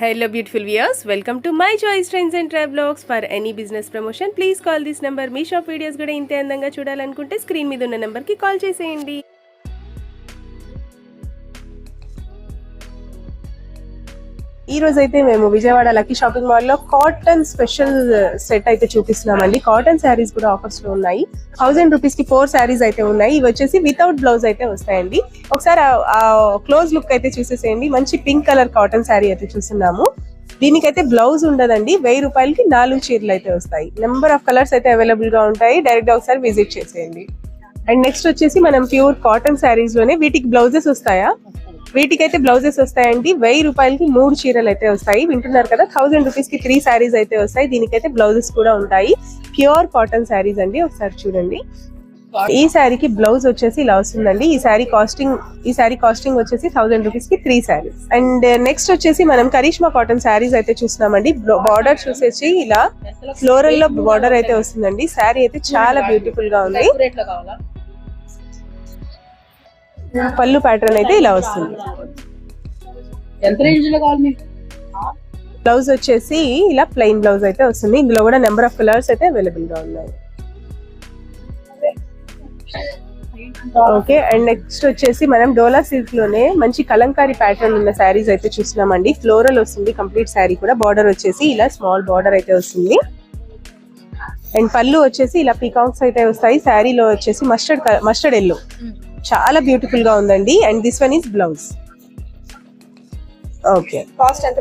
Hello beautiful viewers welcome to my choice friends and travelogues for any business promotion please call this number me shop videos కూడా ఇంతే అందంగా చూడాలనుకుంటే screen మీద ఉన్న నెంబర్కి call చేసేయండి. ఈ రోజు అయితే మేము విజయవాడ లక్కీ షాపింగ్ మాల్లో కాటన్ స్పెషల్ సెట్ అయితే చూపిస్తున్నామండి. కాటన్ శారీస్ కూడా ఆఫర్స్లో ఉన్నాయి. థౌసండ్ రూపీస్కి ఫోర్ శారీస్ అయితే ఉన్నాయి. ఇవి వచ్చేసి వితౌట్ బ్లౌజ్ అయితే వస్తాయండి. ఒకసారి క్లోజ్ లుక్ అయితే చూసేసేయండి. మంచి పింక్ కలర్ కాటన్ శారీ అయితే చూస్తున్నాము. దీనికైతే బ్లౌజ్ ఉండదండి. వెయ్యి రూపాయలకి నాలుగు చీరలు అయితే వస్తాయి. నెంబర్ ఆఫ్ కలర్స్ అయితే అవైలబుల్గా ఉంటాయి. డైరెక్ట్గా ఒకసారి విజిట్ చేసేయండి. అండ్ నెక్స్ట్ వచ్చేసి మనం ప్యూర్ కాటన్ శారీస్లోనే వీటికి బ్లౌజెస్ వస్తాయా? వీటికైతే బ్లౌజెస్ వస్తాయండి. వెయ్యి రూపాయలకి మూడు చీరలు అయితే వస్తాయి. వింటున్నారు కదా థౌసండ్ రూపీస్కి త్రీ శారీస్ అయితే వస్తాయి. దీనికైతే బ్లౌజెస్ కూడా ఉంటాయి. ప్యూర్ కాటన్ శారీస్ అండి. ఒకసారి చూడండి. ఈ శారీకి బ్లౌజ్ వచ్చేసి ఇలా వస్తుందండి. ఈ శారీ కాస్టింగ్ ఈ శారీ కాస్టింగ్ వచ్చేసి థౌసండ్ రూపీస్కి త్రీ శారీస్ అండ్ నెక్స్ట్ వచ్చేసి మనం కరిష్మా కాటన్ శారీస్ అయితే చూస్తున్నామండి. బార్డర్ చూసేసి ఇలా ఫ్లోరల్లో బార్డర్ అయితే వస్తుందండి. శారీ అయితే చాలా బ్యూటిఫుల్గా ఉంది. పళ్ళు ప్యాటర్న్ అయితే ఇలా వస్తుంది. బ్లౌజ్ వచ్చేసి ఇలా ప్లెయిన్ బ్లౌజ్ అయితే వస్తుంది. ఇందులో కూడా నెంబర్ ఆఫ్ కలర్స్ అయితే అవైలబుల్గా ఉన్నాయి. ఓకే అండ్ నెక్స్ట్ వచ్చేసి మనం డోలా సిల్క్లోనే మంచి కలంకారీ ప్యాటర్న్ ఉన్న శారీస్ అయితే చూస్తున్నామండి. ఫ్లోరల్ వస్తుంది కంప్లీట్ శారీ కూడా. బార్డర్ వచ్చేసి ఇలా స్మాల్ బార్డర్ అయితే వస్తుంది. అండ్ పళ్ళు వచ్చేసి ఇలా పీకాక్స్ అయితే వస్తాయి. శారీలో వచ్చేసి మస్టర్డ్ మస్టర్డ్ ఎల్లో చాలా బ్యూటిఫుల్గా ఉందండి. And this one is blouse okay cost ఎంత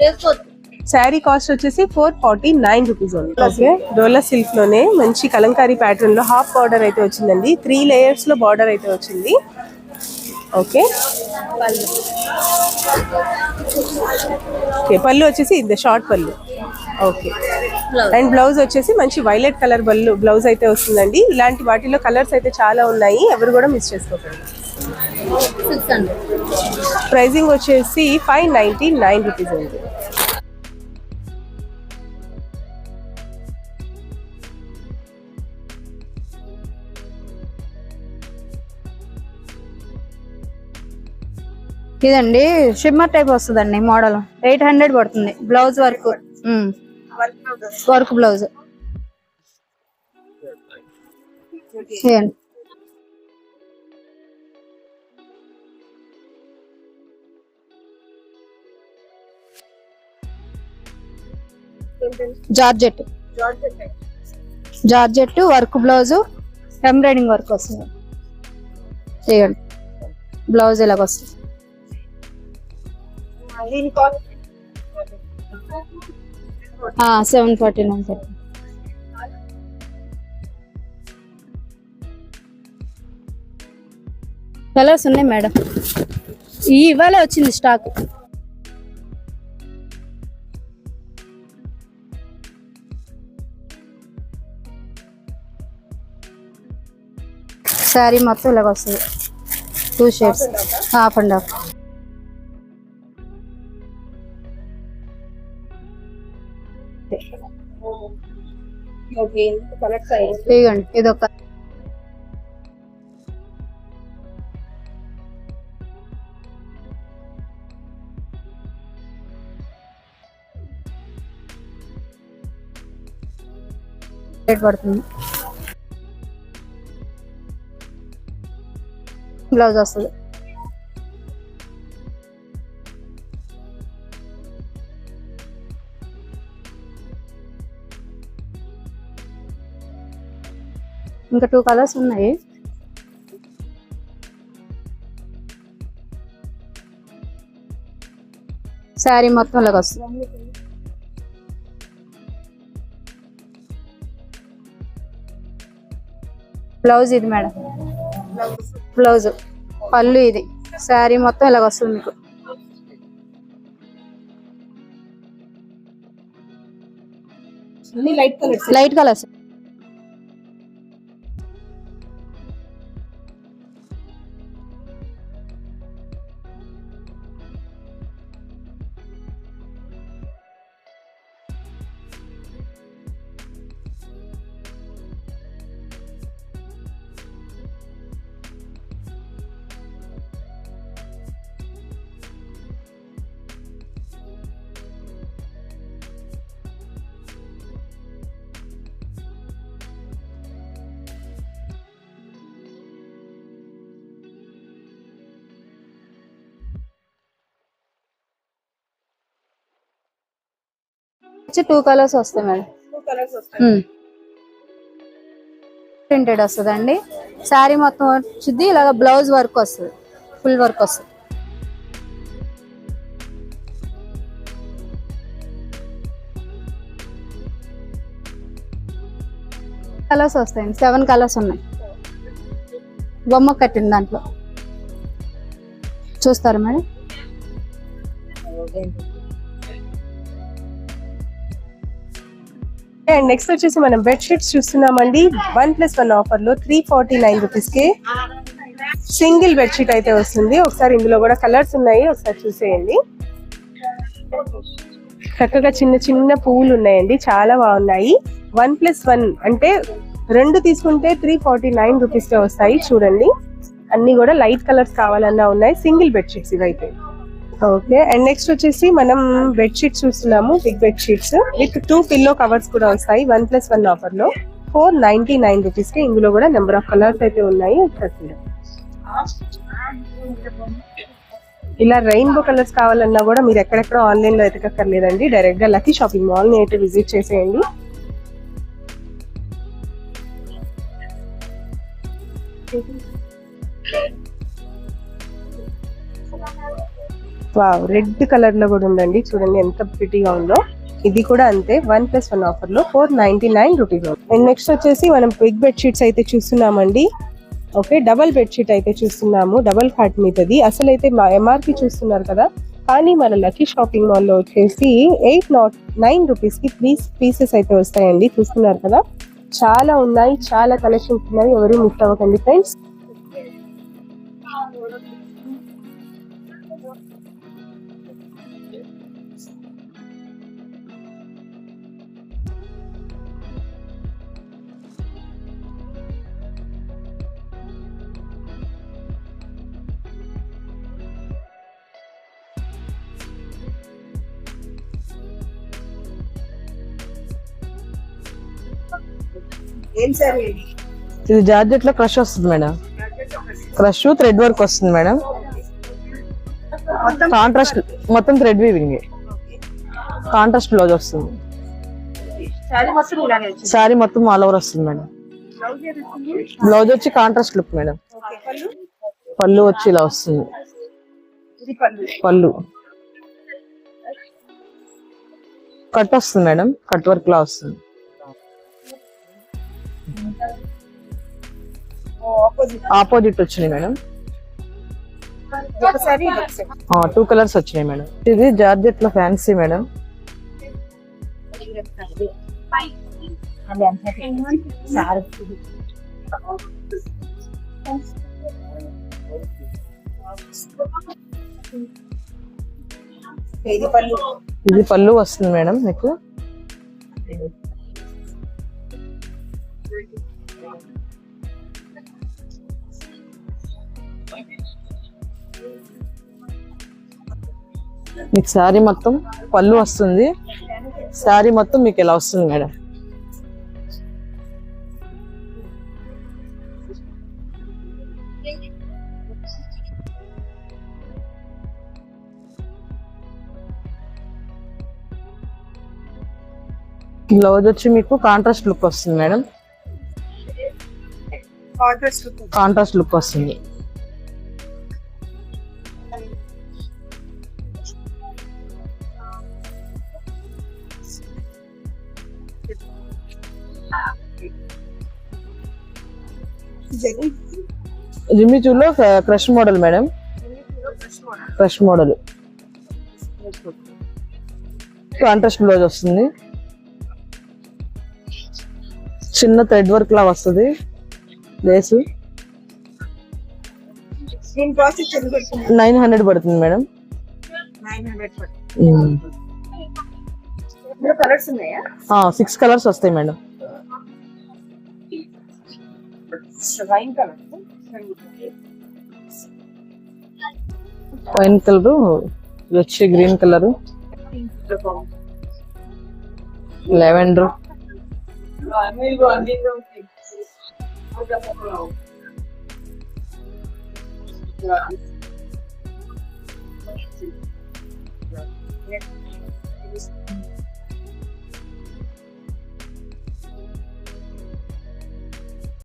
చేసుకోవచ్చు. శారీ కాస్ట్ వచ్చేసి four forty nine rupees okay డోలా సిల్క్లోనే మంచి కలంకారీ ప్యాటర్న్లో హాఫ్ బార్డర్ అయితే వచ్చిందండి. త్రీ లేయర్స్లో బార్డర్ అయితే వచ్చింది. ఓకే ఓకే పళ్ళు వచ్చేసి ఇది షార్ట్ పళ్ళు. ఓకే అండ్ బ్లౌజ్ వచ్చేసి మంచి వైలెట్ కలర్ బల్లు బ్లౌజ్ అయితే వస్తుందండి. ఇలాంటి వాటిలో కలర్స్ అయితే చాలా ఉన్నాయి. ఎవరు కూడా మిస్ చేసుకోకండి. ప్రైజింగ్ వచ్చేసి ఫైవ్ నైన్టీ నైన్ రూపీస్ అండి. ఇదండి షిమ్మర్ టైప్ వస్తుందండి మోడల్ ఎయిట్ హండ్రెడ్ పడుతుంది బ్లౌజ్ వర్క్. Work blouse. ఇదండి. Georgette. Georgette. Work blouse embroiding work వస్తుంది. ఇవ్వండి బ్లౌజ్ ఇలాగ వస్తుంది. Seven forty nine sir colours ఉన్నాయి మేడం. ఈ ఇవాళ వచ్చింది స్టాక్ శారీ మొత్తం ఇలాగ వస్తుంది. Two shades half and half ఇదిగోండి ఇది ఒక పడుతుంది. బ్లౌజ్ వస్తుంది. ఇంకా టూ కలర్స్ ఉన్నాయి. శారీ మొత్తం ఇలాగ వస్తుంది. బ్లౌజ్ ఇది మేడం. బ్లౌజ్ పళ్ళు ఇది. శారీ మొత్తం ఇలాగ వస్తుంది మీకు. లైట్ కలర్స్ లైట్ కలర్స్ వచ్చి టూ కలర్స్ వస్తాయి మేడం. టూ కలర్స్ వస్తాయి. ప్రింటెడ్ వస్తుందండి. శారీ మొత్తం వచ్చింది ఇలాగ బ్లౌజ్ వర్క్ వస్తుంది. ఫుల్ వర్క్ వస్తుంది. కలర్స్ వస్తాయండి. సెవెన్ కలర్స్ ఉన్నాయి. బొమ్మ కట్టింది దాంట్లో. చూస్తారా మేడం? అండ్ నెక్స్ట్ వచ్చేసి మనం బెడ్షీట్స్ చూస్తున్నామండి. వన్ ప్లస్ వన్ ఆఫర్లో త్రీ ఫార్టీ నైన్ రూపీస్కి సింగిల్ బెడ్ షీట్ అయితే వస్తుంది. ఒకసారి ఇందులో కూడా కలర్స్ ఉన్నాయి. ఒకసారి చూసేయండి. చక్కగా చిన్న చిన్న పువ్వులు ఉన్నాయండి. చాలా బాగున్నాయి. వన్ ప్లస్ వన్ అంటే రెండు తీసుకుంటే త్రీ ఫార్టీ నైన్ రూపీస్ వస్తాయి. చూడండి. అన్ని కూడా లైట్ కలర్స్ కావాలన్నా ఉన్నాయి. సింగిల్ బెడ్షీట్స్ ఇవైతే. ఓకే అండ్ నెక్స్ట్ వచ్చేసి మనం బెడ్షీట్స్ చూస్తున్నాము big bedsheets with two pillow covers కూడా వస్తాయి వన్ ప్లస్ వన్ ఆఫర్లో. ఫోర్ నైన్టీ నైన్ రూపీస్కి ఇందులో కూడా నెంబర్ ఆఫ్ కలర్స్ అయితే ఉన్నాయి. ఇలా రెయిన్బో కలర్స్ కావాలన్నా కూడా మీరు ఎక్కడెక్కడ ఆన్లైన్లో ఎతకక్కర్లేదండి డైరెక్ట్గా లక్కీ షాపింగ్ మాల్ని అయితే విజిట్ చేసేయండి. వావ్ రెడ్ కలర్లో కూడా ఉందండి. చూడండి ఎంత ప్రిటీగా ఉందో. ఇది కూడా అంతే వన్ ప్లస్ వన్ ఆఫర్లో four ninety nine rupees and next వచ్చేసి మనం బిగ్ బెడ్ షీట్స్ అయితే చూస్తున్నామండి. ఓకే డబల్ బెడ్ షీట్ అయితే చూస్తున్నాము డబల్ కాట్ మీదది. అసలు అయితే మా ఎంఆర్పి చూస్తున్నారు కదా. కానీ మన లక్కీ షాపింగ్ మాల్లో వచ్చేసి ఎయిట్ నాట్ నైన్ రూపీస్కి త్రీ పీసెస్ అయితే వస్తాయండి. చూస్తున్నారు కదా. చాలా ఉన్నాయి చాలా కలెక్షన్స్ ఉన్నాయి ఎవరు మిస్ అవ్వకండి ఫ్రెండ్స్. ఏం సార్? ఇది జార్జెట్లో క్రష్ వస్తుంది మేడం. క్రష్ థ్రెడ్ వర్క్ వస్తుంది మేడం. కాంట్రాస్ట్ మొత్తం థ్రెడ్ వీవింగ్ కాంట్రాస్ట్ బ్లౌజ్ వస్తుంది. శారీ మొత్తం ఆల్ ఓవర్ వస్తుంది మేడం. బ్లౌజ్ వచ్చి కాంట్రాస్ట్ లుక్ మేడం. పళ్ళు? వచ్చి ఇలా వస్తుంది. పళ్ళు. కట్ వస్తుంది మేడం. కట్ వర్క్ లా వస్తుంది. ఆపోజిట్ వచ్చినాయి మేడం. టూ కలర్స్ వచ్చినాయి మేడం. ఇది జార్జెట్లో ఫ్యాన్సీ మేడం. ఇది పళ్ళు వస్తుంది మేడం మీకు. మీకు శారీ మొత్తం పళ్ళు వస్తుంది. శారీ మొత్తం మీకు ఇలా వస్తుంది మేడం? బ్లౌజ్ వచ్చి మీకు కాంట్రాస్ట్ లుక్ వస్తుంది మేడం. కాంట్రాస్ట్ కాంట్రాస్ట్ లుక్ వస్తుంది. జిమ్మిచూలో crush model madam. Crush model. Contrast blouse వస్తుంది. చిన్న థ్రెడ్ వర్క్ లా వస్తుంది. లేసు. నైన్ హండ్రెడ్ పడుతుంది మేడం. సిక్స్ కలర్స్ వస్తాయి madam. Wine colour wine colour వచ్చి గ్రీన్ కలర్ లెవెండర్